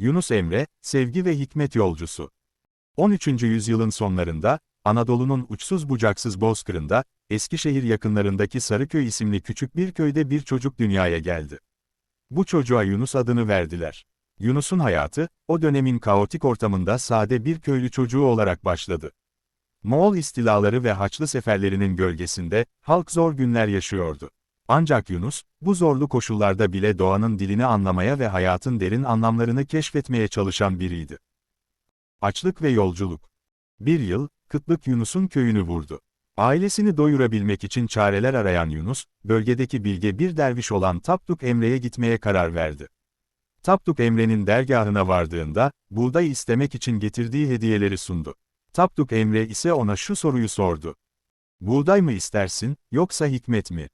Yunus Emre, sevgi ve hikmet yolcusu. 13. yüzyılın sonlarında, Anadolu'nun uçsuz bucaksız bozkırında, Eskişehir yakınlarındaki Sarıköy isimli küçük bir köyde bir çocuk dünyaya geldi. Bu çocuğa Yunus adını verdiler. Yunus'un hayatı, o dönemin kaotik ortamında sade bir köylü çocuğu olarak başladı. Moğol istilaları ve Haçlı seferlerinin gölgesinde, halk zor günler yaşıyordu. Ancak Yunus, bu zorlu koşullarda bile doğanın dilini anlamaya ve hayatın derin anlamlarını keşfetmeye çalışan biriydi. Açlık ve yolculuk. Bir yıl, kıtlık Yunus'un köyünü vurdu. Ailesini doyurabilmek için çareler arayan Yunus, bölgedeki bilge bir derviş olan Tapduk Emre'ye gitmeye karar verdi. Tapduk Emre'nin dergahına vardığında, buğday istemek için getirdiği hediyeleri sundu. Tapduk Emre ise ona şu soruyu sordu. Buğday mı istersin, yoksa hikmet mi?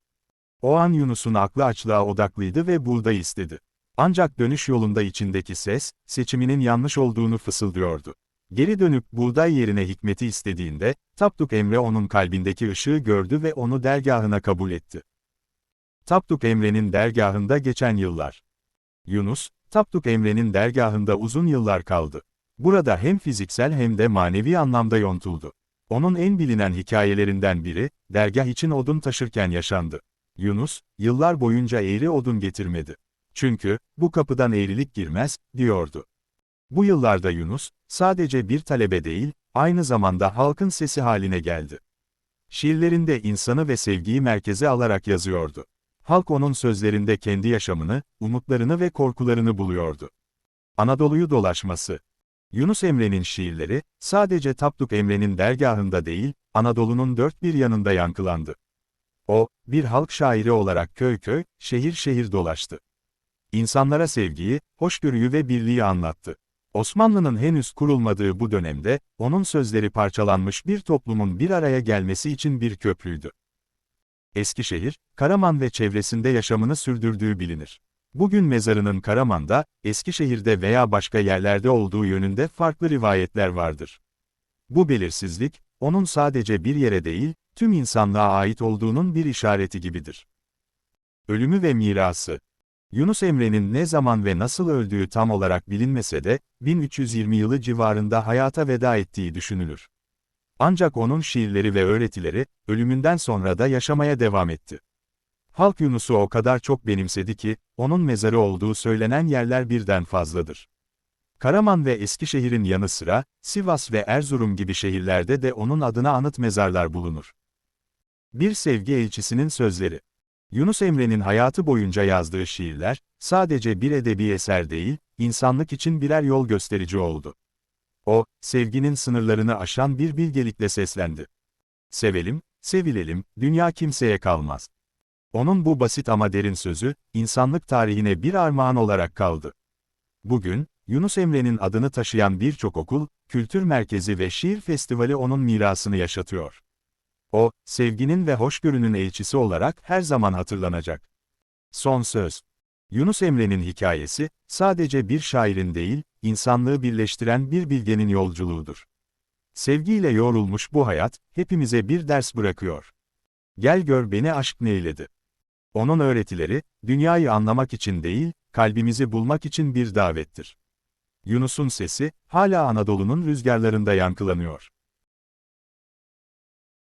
O an Yunus'un aklı açlığa odaklıydı ve buğday istedi. Ancak dönüş yolunda içindeki ses, seçiminin yanlış olduğunu fısıldıyordu. Geri dönüp buğday yerine hikmeti istediğinde, Tapduk Emre onun kalbindeki ışığı gördü ve onu dergahına kabul etti. Tapduk Emre'nin dergahında geçen yıllar. Yunus, Tapduk Emre'nin dergahında uzun yıllar kaldı. Burada hem fiziksel hem de manevi anlamda yontuldu. Onun en bilinen hikayelerinden biri, dergah için odun taşırken yaşandı. Yunus, yıllar boyunca eğri odun getirmedi. Çünkü, bu kapıdan eğrilik girmez, diyordu. Bu yıllarda Yunus, sadece bir talebe değil, aynı zamanda halkın sesi haline geldi. Şiirlerinde insanı ve sevgiyi merkeze alarak yazıyordu. Halk onun sözlerinde kendi yaşamını, umutlarını ve korkularını buluyordu. Anadolu'yu dolaşması Yunus Emre'nin şiirleri, sadece Tapduk Emre'nin dergahında değil, Anadolu'nun dört bir yanında yankılandı. O, bir halk şairi olarak köy köy, şehir şehir dolaştı. İnsanlara sevgiyi, hoşgörüyü ve birliği anlattı. Osmanlı'nın henüz kurulmadığı bu dönemde, onun sözleri parçalanmış bir toplumun bir araya gelmesi için bir köprüydü. Eskişehir, Karaman ve çevresinde yaşamını sürdürdüğü bilinir. Bugün mezarının Karaman'da, Eskişehir'de veya başka yerlerde olduğu yönünde farklı rivayetler vardır. Bu belirsizlik, onun sadece bir yere değil, tüm insanlığa ait olduğunun bir işareti gibidir. Ölümü ve mirası Yunus Emre'nin ne zaman ve nasıl öldüğü tam olarak bilinmese de, 1320 yılı civarında hayata veda ettiği düşünülür. Ancak onun şiirleri ve öğretileri, ölümünden sonra da yaşamaya devam etti. Halk Yunus'u o kadar çok benimsedi ki, onun mezarı olduğu söylenen yerler birden fazladır. Karaman ve Eskişehir'in yanı sıra, Sivas ve Erzurum gibi şehirlerde de onun adına anıt mezarlar bulunur. Bir sevgi elçisinin sözleri Yunus Emre'nin hayatı boyunca yazdığı şiirler, sadece bir edebi eser değil, insanlık için birer yol gösterici oldu. O, sevginin sınırlarını aşan bir bilgelikle seslendi. Sevelim, sevilelim, dünya kimseye kalmaz. Onun bu basit ama derin sözü, insanlık tarihine bir armağan olarak kaldı. Bugün, Yunus Emre'nin adını taşıyan birçok okul, kültür merkezi ve şiir festivali onun mirasını yaşatıyor. O, sevginin ve hoşgörünün elçisi olarak her zaman hatırlanacak. Son söz. Yunus Emre'nin hikayesi, sadece bir şairin değil, insanlığı birleştiren bir bilgenin yolculuğudur. Sevgiyle yoğrulmuş bu hayat, hepimize bir ders bırakıyor. Gel gör beni aşk neyledi. Onun öğretileri, dünyayı anlamak için değil, kalbimizi bulmak için bir davettir. Yunus'un sesi, hala Anadolu'nun rüzgarlarında yankılanıyor.